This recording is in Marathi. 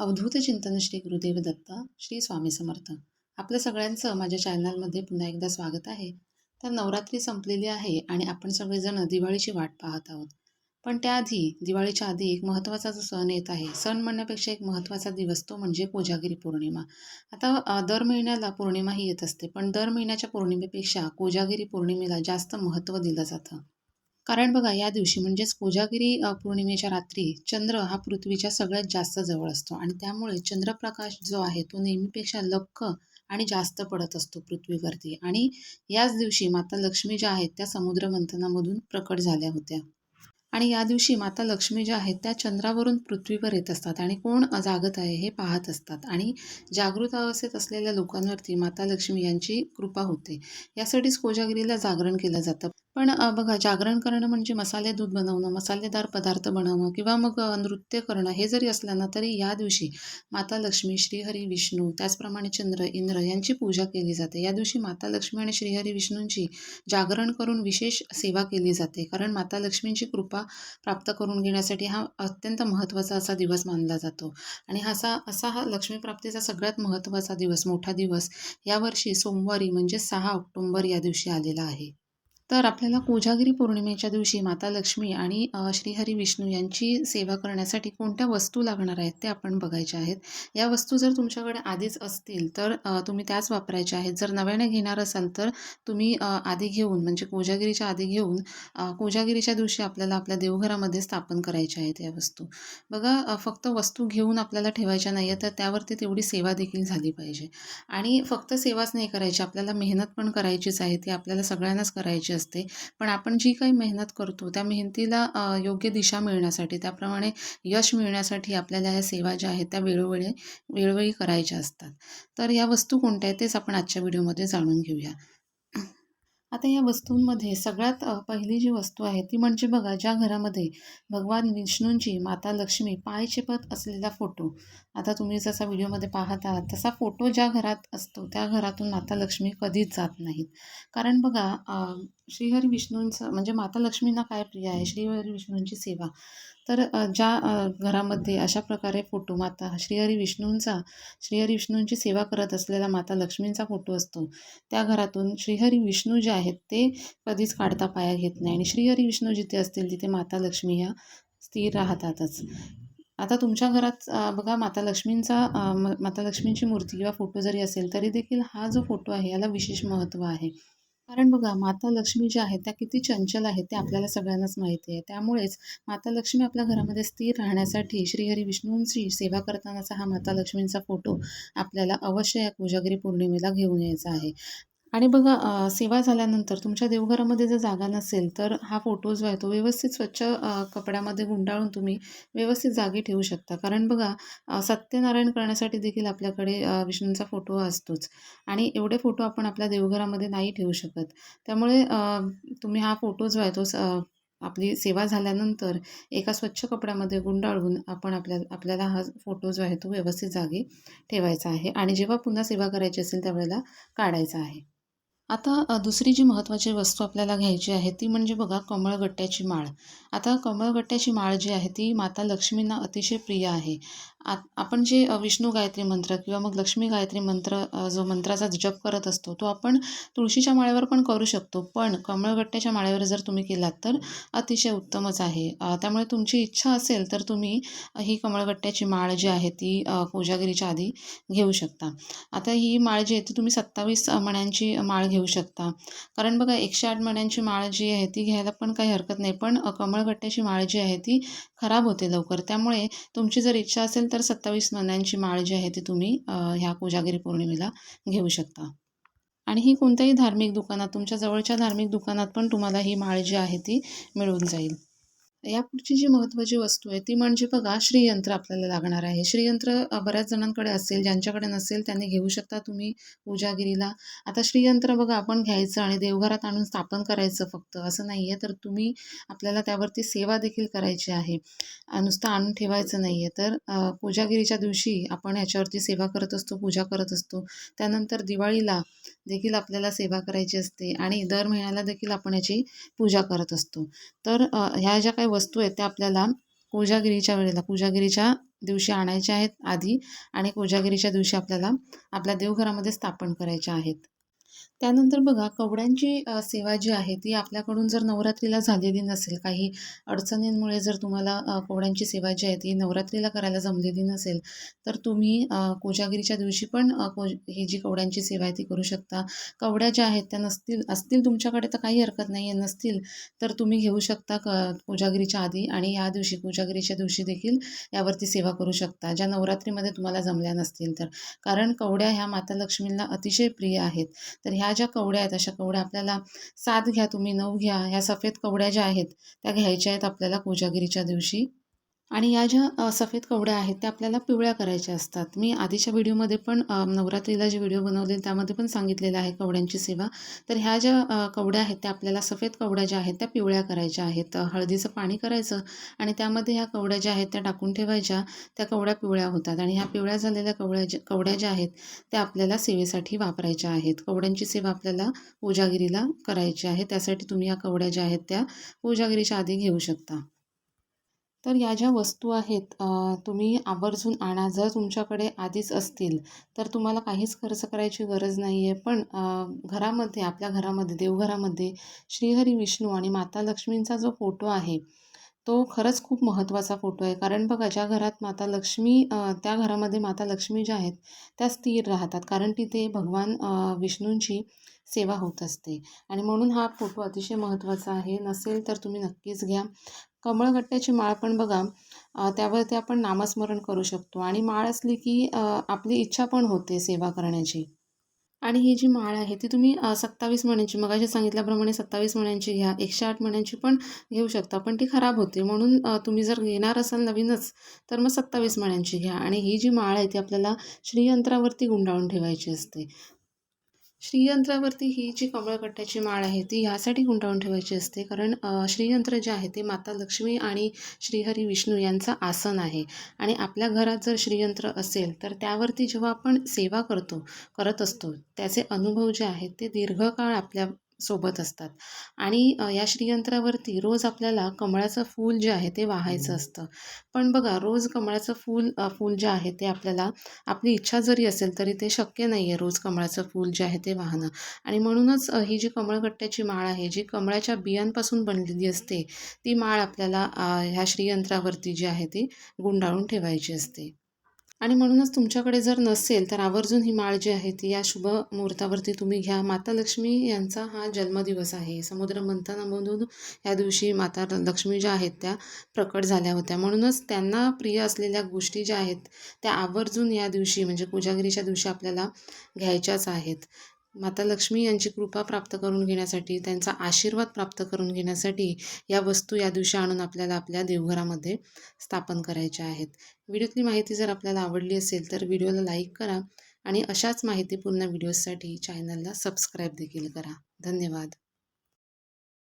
अवधूत चिंतन श्री गुरुदेव दत्त श्री स्वामी समर्थ. आपल्या सगळ्यांचं माझ्या चॅनलमध्ये पुन्हा एकदा स्वागत आहे. तर नवरात्री संपलेली आहे आणि आपण सगळेजण दिवाळीची वाट पाहत आहोत. पण त्याआधी दिवाळीच्या आधी एक महत्त्वाचा जो सण येत आहे सण म्हणण्यापेक्षा एक महत्त्वाचा दिवस तो म्हणजे कोजागिरी पौर्णिमा. आता दर महिन्याला पौर्णिमा ही येत असते पण दर महिन्याच्या पौर्णिमेपेक्षा कोजागिरी पौर्णिमेला जास्त महत्त्व दिलं जातं. कारण बघा या दिवशी म्हणजेच कोजागिरी पौर्णिमेच्या रात्री चंद्र हा पृथ्वीच्या सगळ्यात जास्त जवळ असतो आणि त्यामुळे चंद्रप्रकाश जो आहे तो नेहमीपेक्षा लक्क आणि जास्त पडत असतो पृथ्वीवरती. आणि याच दिवशी माता लक्ष्मी ज्या आहेत त्या समुद्र मंथनामधून प्रकट झाल्या होत्या. आणि या दिवशी माता लक्ष्मी ज्या आहेत त्या चंद्रावरून पृथ्वीवर येत असतात आणि कोण जागत आहे हे पाहत असतात. आणि जागृत अवस्थेत असलेल्या लोकांवरती माता लक्ष्मी यांची कृपा होते. यासाठीच कोजागिरीला जागरण केलं जातं. पण बघा जागरण करणं म्हणजे मसाले दूध बनवणं मसालेदार पदार्थ बनवणं किंवा मग नृत्य करणं हे जरी असलं ना तरी या दिवशी माता लक्ष्मी श्रीहरी विष्णू त्याचप्रमाणे चंद्र इंद्र यांची पूजा केली जाते. या दिवशी माता लक्ष्मी आणि श्रीहरी विष्णूंची जागरण करून विशेष सेवा केली जाते. कारण माता लक्ष्मींची कृपा प्राप्त करून घेण्यासाठी हा अत्यंत महत्त्वाचा असा दिवस मानला जातो. आणि असा असा हा लक्ष्मीप्राप्तीचा सगळ्यात महत्त्वाचा दिवस मोठा दिवस यावर्षी सोमवारी म्हणजे सहा ऑक्टोंबर या दिवशी आलेला आहे. तर आपल्याला कोजागिरी पौर्णिमेच्या दिवशी माता लक्ष्मी आणि श्रीहरी विष्णू यांची सेवा करण्यासाठी कोणत्या वस्तू लागणार आहेत ते आपण बघायच्या आहेत. या वस्तू जर तुमच्याकडे आधीच असतील तर तुम्ही त्याच वापरायच्या आहेत. जर नव्याने घेणार असाल तर तुम्ही आधी घेऊन म्हणजे कोजागिरीच्या आधी घेऊन कोजागिरीच्या दिवशी आपल्याला आपल्या देवघरामध्ये स्थापन करायच्या आहेत या वस्तू. बघा फक्त वस्तू घेऊन आपल्याला ठेवायच्या नाही आहे तर त्यावरती तेवढी सेवा देखील झाली पाहिजे. आणि फक्त सेवाच नाही करायची आपल्याला मेहनत पण करायचीच आहे ती आपल्याला सगळ्यांनाच करायची असते. पण आपण जी काही मेहनत करतो त्या मेहनतीला योग्य दिशा मिळण्यासाठी त्याप्रमाणे यश मिळण्यासाठी आपल्याला ह्या सेवा ज्या आहेत त्या वेळोवेळी वेळोवेळी करायच्या असतात. तर या वस्तू कोणत्या आहेत तेच आपण आजच्या व्हिडिओमध्ये जाणून घेऊया. आता या वस्तूंमध्ये सगळ्यात पहिली जी वस्तू आहे ती म्हणजे बघा ज्या घरामध्ये भगवान विष्णूंची माता लक्ष्मी पाय चिपत असलेला फोटो. आता तुम्ही जसा व्हिडिओमध्ये पाहत आहात तसा फोटो ज्या घरात असतो त्या घरातून माता लक्ष्मी कधीच जात नाहीत. कारण बघा श्रीहरी विष्णूंचं म्हणजे माता लक्ष्मींना काय प्रिय आहे? श्रीहरी विष्णूंची सेवा. तर ज्या घरामध्ये अशा प्रकारे फोटो माता श्रीहरी विष्णूंचा श्रीहरी विष्णूंची सेवा करत असलेला माता लक्ष्मींचा फोटो असतो. त्या घरातून श्रीहरी विष्णू जे आहेत ते कधीच काढता पाया घेत नाही. आणि श्रीहरी विष्णू जिथे असतील तिथे माता लक्ष्मी ह्या स्थिर राहतातच. आता तुमच्या घरात बघा माता लक्ष्मींचा माता लक्ष्मींची मूर्ती किंवा फोटो जरी असेल तरी देखील हा जो फोटो आहे याला विशेष महत्त्व आहे. कारण बघा माता लक्ष्मी ज्या आहेत त्या किती चंचल आहेत ते आपल्याला सगळ्यांनाच माहिती आहे. त्यामुळेच माता लक्ष्मी आपल्या घरामध्ये स्थिर राहण्यासाठी श्रीहरी विष्णूंची सेवा करतानाचा हा माता लक्ष्मींचा फोटो आपल्याला अवश्य या कोजागिरी पौर्णिमेला घेऊन यायचा आहे. आणि बघा सेवा झाल्यानंतर तुमच्या देवघरामध्ये जर जागा नसेल तर हा फोटो जो आहे तो व्यवस्थित स्वच्छ कपड्यामध्ये गुंडाळून तुम्ही व्यवस्थित जागी ठेवू शकता. कारण बघा सत्यनारायण करण्यासाठी देखील आपल्याकडे विष्णूंचा फोटो असतोच. आणि एवढे फोटो आपण आपल्या देवघरामध्ये नाही ठेवू शकत. त्यामुळे तुम्ही हा फोटो जो आहे तो स- आपली सेवा झाल्यानंतर एका स्वच्छ कपड्यामध्ये गुंडाळून आपण आपल्या आपल्याला हा फोटो जो आहे तो व्यवस्थित जागी ठेवायचा आहे. आणि जेव्हा पुन्हा सेवा करायची असेल त्यावेळेला काढायचा आहे. आता दुसरी जी महत्त्वाची वस्तू आपल्याला घ्यायची आहे ती म्हणजे बघा कमळगट्ट्याची माळ. आता कमळगट्ट्याची माळ जी आहे ती माता लक्ष्मींना अतिशय प्रिय आहे. आ आपण जे विष्णू गायत्री मंत्र किंवा मग लक्ष्मी गायत्री मंत्र जो मंत्राचा जप करत असतो तो आपण तुळशीच्या माळेवर पण करू शकतो. पण कमळगट्ट्याच्या माळेवर जर तुम्ही केलात तर अतिशय उत्तमच आहे. त्यामुळे तुमची इच्छा असेल तर तुम्ही ही कमळगट्ट्याची माळ जी आहे ती कोजागिरीच्या आधी घेऊ शकता. आता ही माळ जी आहे ती तुम्ही सत्तावीस मण्यांची माळ घेऊ घेऊ शकता. कारण बघा एकशे आठ मण्यांची माळ जी आहे ती घ्यायला पण काही हरकत नाही. पण कमळगट्ट्याची माळ जी आहे ती खराब होते लवकर. त्यामुळे तुमची जर इच्छा असेल तर सत्तावीस मण्यांची माळ जी आहे ती तुम्ही ह्या कोजागिरी पौर्णिमेला घेऊ शकता. आणि ही कोणत्याही धार्मिक दुकानात तुमच्या जवळच्या धार्मिक दुकानात पण तुम्हाला ही माळ जी आहे ती मिळून जाईल. या पुढची जी महत्त्वाची वस्तू आहे ती म्हणजे बघा श्रीयंत्र आपल्याला लागणार आहे. श्रीयंत्र बऱ्याच जणांकडे असेल ज्यांच्याकडे नसेल त्यांनी घेऊ शकता तुम्ही पूजागिरीला. आता श्रीयंत्र बघा आपण घ्यायचं आणि देवघरात आणून स्थापन करायचं फक्त असं नाही आहे तर तुम्ही आपल्याला त्यावरती सेवा देखील करायची आहे. नुसतं आणून ठेवायचं नाही आहे तर पूजागिरीच्या दिवशी आपण याच्यावरती सेवा करत असतो पूजा करत असतो. त्यानंतर दिवाळीला देखील आपल्याला सेवा करायची असते आणि दर महिन्याला देखील आपण याची पूजा करत असतो. तर ह्या ज्या काही वस्तू आहेत त्या आपल्याला कोजागिरीच्या वेळेला पूजागिरीच्या दिवशी आणायच्या आहेत आधी आणि कोजागिरीच्या दिवशी आपल्याला आपल्या देवघरामध्ये स्थापन करायच्या आहेत. त्यानंतर बघा कवड्यांची सेवा जी आहे ती आपल्याकडून जर नवरात्रीला झालेली नसेल काही अडचणींमुळे जर तुम्हाला कवड्यांची सेवा जी आहे ती नवरात्रीला करायला जमलेली नसेल तर तुम्ही कोजागिरीच्या दिवशी पण को ही जी कवड्यांची सेवा आहे ती करू शकता. कवड्या ज्या आहेत त्या नसतील असतील तुमच्याकडे तर काही हरकत नाही आहे नसतील तर तुम्ही घेऊ शकता क कोजागिरीच्या आधी आणि या दिवशी कोजागिरीच्या दिवशी देखील यावरती सेवा करू शकता ज्या नवरात्रीमध्ये तुम्हाला जमल्या नसतील तर. कारण कवड्या ह्या माता लक्ष्मींना अतिशय प्रिय आहेत. तर ह्या ज्या कवड्या आहेत अशा कवड्या आपल्याला सात घ्या तुम्ही नऊ घ्या. ह्या सफेद कवड्या ज्या आहेत त्या घ्यायच्या आहेत आपल्याला कोजागिरीच्या दिवशी. आणि या ज्या सफेद कवड्या आहेत त्या आपल्याला पिवळ्या करायच्या असतात. मी आधीच्या व्हिडिओमध्ये पण नवरात्रीला जे व्हिडिओ बनवले त्यामध्ये पण सांगितलेलं आहे कवड्यांची सेवा. तर ह्या ज्या कवड्या आहेत त्या आपल्याला सफेद कवड्या ज्या आहेत त्या पिवळ्या करायच्या आहेत. हळदीचं पाणी करायचं आणि त्यामध्ये ह्या कवड्या ज्या आहेत त्या टाकून ठेवायच्या. त्या कवड्या पिवळ्या होतात आणि ह्या पिवळ्या झालेल्या कवड्या ज्या कवड्या ज्या आहेत त्या आपल्याला सेवेसाठी वापरायच्या आहेत. कवड्यांची सेवा आपल्याला पूजागिरीला करायची आहे. त्यासाठी तुम्ही या कवड्या ज्या आहेत त्या पूजागिरीच्या आधी घेऊ शकता. तर या ज्या वस्तू आहेत तुम्ही आवर्जून आणा. जर तुमच्याकडे आधीच असतील तर तुम्हाला काहीच खर्च करायची गरज नाही आहे पण घरामध्ये आपल्या घरामध्ये देवघरामध्ये श्रीहरी विष्णू आणि माता लक्ष्मींचा जो फोटो आहे तो खरंच खूप महत्त्वाचा फोटो आहे. कारण बघा ज्या घरात माता लक्ष्मी त्या घरामध्ये माता लक्ष्मी ज्या आहेत त्या स्थिर राहतात. कारण तिथे भगवान विष्णूंची सेवा होत असते. आणि म्हणून हा फोटो अतिशय महत्त्वाचा आहे. नसेल तर तुम्ही नक्कीच घ्या. कमळगट्ट्याची माळ पण बघा त्यावरती आपण नामस्मरण करू शकतो. आणि माळ असली की आपली इच्छा पण होते सेवा करण्याची. आणि ही जी माळ आहे ती तुम्ही सत्तावीस मण्यांची मगाशी सांगितल्याप्रमाणे सत्तावीस मण्यांची घ्या एकशे आठ मण्यांची पण घेऊ शकता पण ती खराब होते. म्हणून तुम्ही जर घेणार असाल नवीनच तर मग सत्तावीस मण्यांची घ्या. आणि ही जी माळ आहे ती आपल्याला श्रीयंत्रावरती गुंडाळून ठेवायची असते. श्रीयंत्रावरती ही जी कमळकट्ट्याची माळ आहे ती ह्यासाठी गुंडाळून ठेवायची असते. कारण श्रीयंत्र जे आहे ते माता लक्ष्मी आणि श्रीहरी विष्णू यांचं आसन आहे. आणि आपल्या घरात जर श्रीयंत्र असेल तर त्यावरती जेव्हा आपण सेवा करतो करत असतो त्याचे अनुभव जे आहेत ते दीर्घकाळ आपल्या सोबत असतात. आणि या श्रीयंत्रावरती रोज आपल्याला कमळाचं फूल जे आहे ते वाहायचं असतं. पण बघा रोज कमळाचं फूल फूल जे आहे ते आपल्याला आपली इच्छा जरी असेल तरी ते शक्य नाही आहे रोज कमळाचं फूल जे आहे ते वाहणं. आणि म्हणूनच ही जी कमळगट्ट्याची माळ आहे जी कमळाच्या बियांपासून बनलेली असते ती माळ आपल्याला ह्या श्रीयंत्रावरती जी आहे ती गुंडाळून ठेवायची असते. आणि म्हणूनच तुमच्याकडे जर नसेल तर आवर्जून ही माळ जी आहे ती या शुभ मुहूर्तावरती तुम्ही घ्या. माता लक्ष्मी यांचा हा जन्मदिवस आहे. समुद्र मंथनामधून या दिवशी माता लक्ष्मी ज्या आहेत त्या प्रकट झाल्या होत्या. म्हणूनच त्यांना प्रिय असलेल्या गोष्टी ज्या आहेत त्या आवर्जून या दिवशी म्हणजे कोजागिरीच्या दिवशी आपल्याला घ्यायच्याच आहेत. माता लक्ष्मी यांची कृपा प्राप्त करून घेण्यासाठी त्यांचा आशीर्वाद प्राप्त करून घेण्यासाठी या वस्तू या दिवशी आणून आपल्याला आपल्या देवघरामध्ये स्थापन करायच्या आहेत. व्हिडिओतली माहिती जर आपल्याला आवडली असेल तर व्हिडिओला लाईक करा आणि अशाच माहितीपूर्ण व्हिडिओजसाठी चॅनलला सबस्क्राईब देखील करा. धन्यवाद.